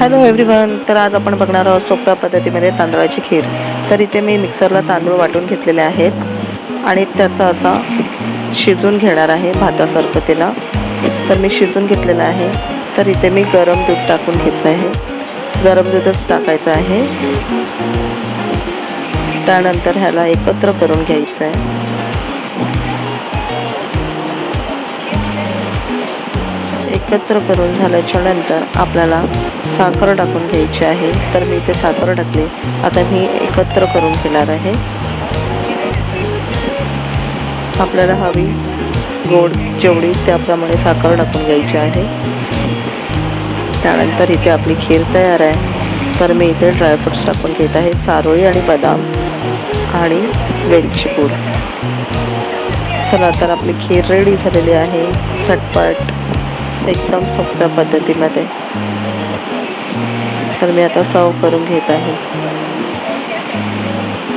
Hello everyone तर आज आपण बघणार आहोत सोप्या पद्धतीमध्ये तांदळाची खीर. तर इथे मी मिक्सरला तांदूळ वाटून घेतलेले आहेत. आणि त्याचा असा शिजून घेणार आहे भातासारखं तिला. तर मी शिजून घेतलेलं आहे. तर इथे मी गरम दूध टाकून घेतलं आहे. गरम दूधच टाकायचं आहे. त्यानंतर ह्याला एकत्र करून घ्यायचं आहे एकत्र करून झाल्याच्यानंतर आपल्याला साखर टाकून घ्यायची आहे. तर मी इथे साखर टाकली. आता मी एकत्र करून घेणार आहे. आपल्याला हवी गोड जेवढी त्याप्रमाणे साखर टाकून घ्यायची आहे. त्यानंतर इथे आपली खीर तयार आहे. तर मी इथे ड्रायफ्रुट्स टाकून घेत आहे. चारोळी आणि बदाम आणि वेलची पूड. चला तर आपली खीर रेडी झालेली आहे. झटपट. एकदम सोप्या पद्धतीमध्ये. तर मी आता सर्व करून घेत आहे.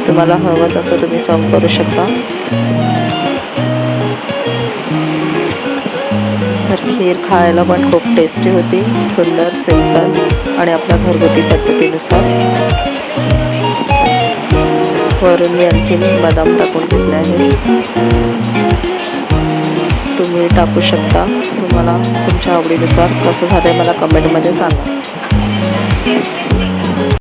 तुम्हाला हवं तसं तुम्ही सर्व करू शकता. तर खीर खायला पण खूप टेस्टी होती. सुंदर सिंपल आणि आपल्या घरगुती पद्धतीनुसार. वरून मी आणखीन बदाम टाकून घेतले आहे तुम्ही टाकू शकता. तुम्हाला तुमच्या आवडीनुसार कसं झालं आहे मला कमेंटमध्ये सांगा.